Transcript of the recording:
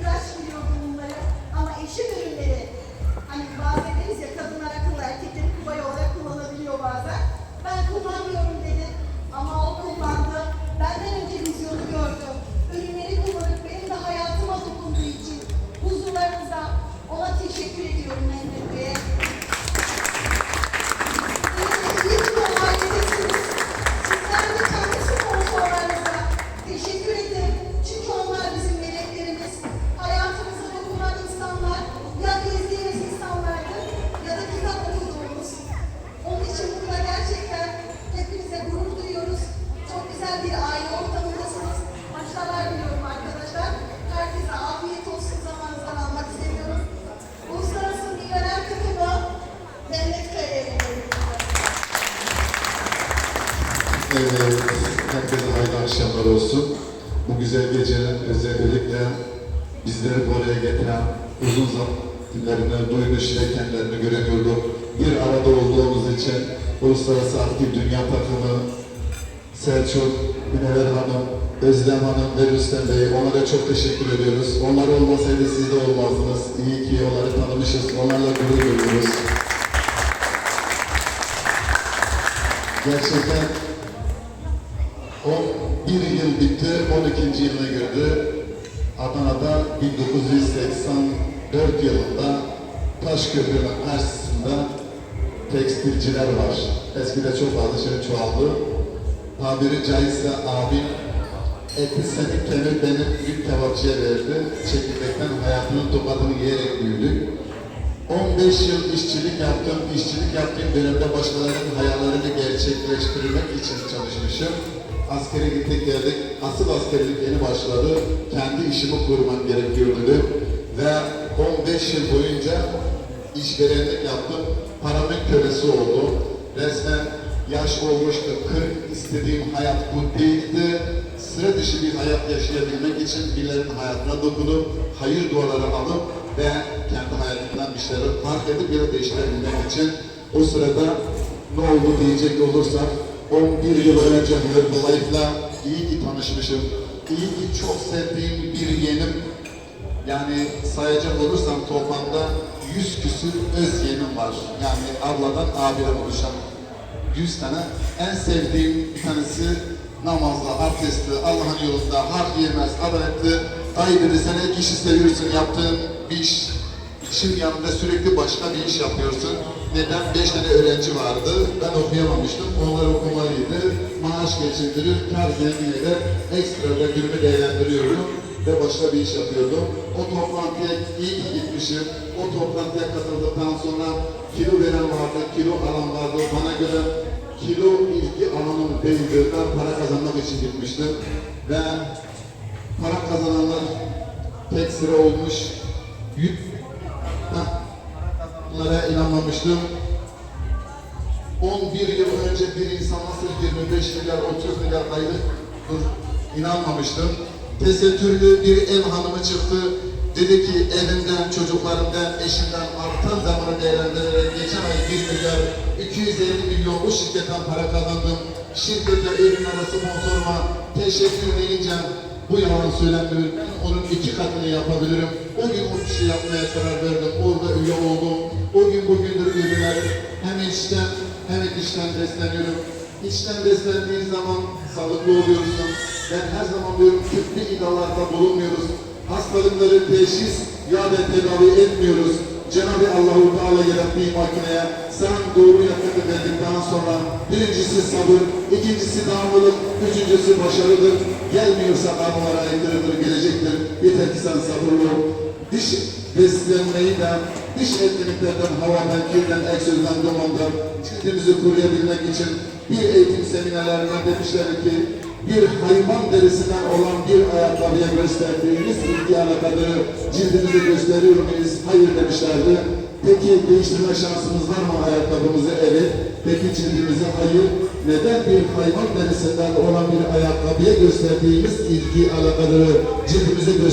Biraz biliyor bunları. Ama eşim ürün Evet, herkese hayırlı akşamlar olsun. Bu güzel gecenin özellikle bizleri buraya getiren uzun zamanlarını duymuş ve kendilerini göremiyorduk. Bir arada olduğumuz için Uluslararası Aktif Dünya Takımı Selçuk, Münevver Hanım, Özlem Hanım ve Rüstem Bey onlara çok teşekkür ediyoruz. Onlar olmasaydı siz de olmazdınız. İyi ki onları tanımışız. Onlarla gurur duyuyoruz. Gerçekten o bir yıl bitti, 12. yılına girdi. Adana'da 1984 yılında Taşköprü'nün karşısında tekstilciler var. Eskide çok fazla şey çoğaldı. Tabiri caizse abim eti senin kemir benim bir kebapçıya verdi. Çekirdekten hayatının tokadını yiyerek büyüdük. 15 yıl işçilik yaptım. İşçilik yaptığım dönemde başkalarının hayallerini gerçekleştirmek için çalışmışım. Askere gittik geldik. Asıl askerlik yeni başladı. Kendi işimi kurmam gerekiyordu. Ve 15 yıl boyunca işverenlik yaptım. Paramın kölesi oldum. Resmen yaş olmuştu. 40 istediğim hayat bu değildi. Sıra dışı bir hayat yaşayabilmek için birilerinin hayatına dokunup hayır duaları alıp ve kendi hayatımdan bir şeyleri fark edip ya da değiştirebilmek için o sırada ne oldu diyecek olursak 11 yıl önce Herbalife'la iyi ki tanışmışım. İyi ki çok sevdiğim bir yeğenim yani sayacak olursam toplamda 100 küsür öz yeğenim var. Yani abladan abire oluşan 100 tane. En sevdiğim bir tanesi namazlı, abdestli, Allah'ın yolunda, hak yemez, adaletli. Dayı dedi sen ek işi seviyorsun, yaptığın bir iş, işin yanında sürekli başka bir iş yapıyorsun. Neden? Beş tane öğrenci vardı. Ben okuyamamıştım. Onlar okumalıydı. Maaş geçindirir, kar eder. Ekstra da günümü değerlendiriyorum ve başka bir iş yapıyordum. O toplantıya iyi ki gitmişim. O toplantıya katıldıktan sonra kilo veren vardı, kilo alan vardı. Bana göre kilo ilgi alanım değildi. Ben para kazanmak için gitmiştim. Ve para kazananlar tek sıra olmuş. Yük, bunlara inanmamıştım. 11 yıl önce bir insan nasıl 25 milyar, 30 milyar aylık dur, inanmamıştım. Tesettürlü bir ev hanımı çıktı. Dedi ki evinden, çocuklarından, eşinden artan zamanı değerlendirerek geçen ay 1 milyar 250 milyon bu şirketten para kazandım. Şirketle evin arası sponsoruma teşekkür deyince bu yalan söylenmiyor. Ben onun iki katını yapabilirim. O gün o işi yapmaya karar verdim. Orada üye oldum. O gün bugündür ürünler hem içten hem içten besleniyorum. İçten beslendiğin zaman sağlıklı oluyorsun. Ben her zaman diyorum tıbbi iddialarda bulunmuyoruz. Hastalıkları teşhis ya da tedavi etmiyoruz. Cenab-ı Allah-u Teala yarattığı makineye sen doğru yakıtı verdikten sonra birincisi sabır, ikincisi devamlılık, üçüncüsü başarıdır. Gelmiyorsa armalara aykırıdır, gelecektir. Yeter ki sen sabırlı ol. Diş beslenmeyi de diş etkinliklerden, havadan, kirden, ek sözden, dumandan cildimizi koruyabilmek için bir eğitim seminerlerinde demişler ki bir hayvan derisinden olan bir ayakkabıya gösterdiğiniz ilgi alakaları cildimizi gösteriyor muyuz? Hayır demişlerdi. Peki değiştirme şansımız var mı ayakkabımızı? Evet. Peki cildimizi hayır. Neden bir hayvan derisinden olan bir ayakkabıya gösterdiğimiz ilgi alakaları cildimize gösteriyor?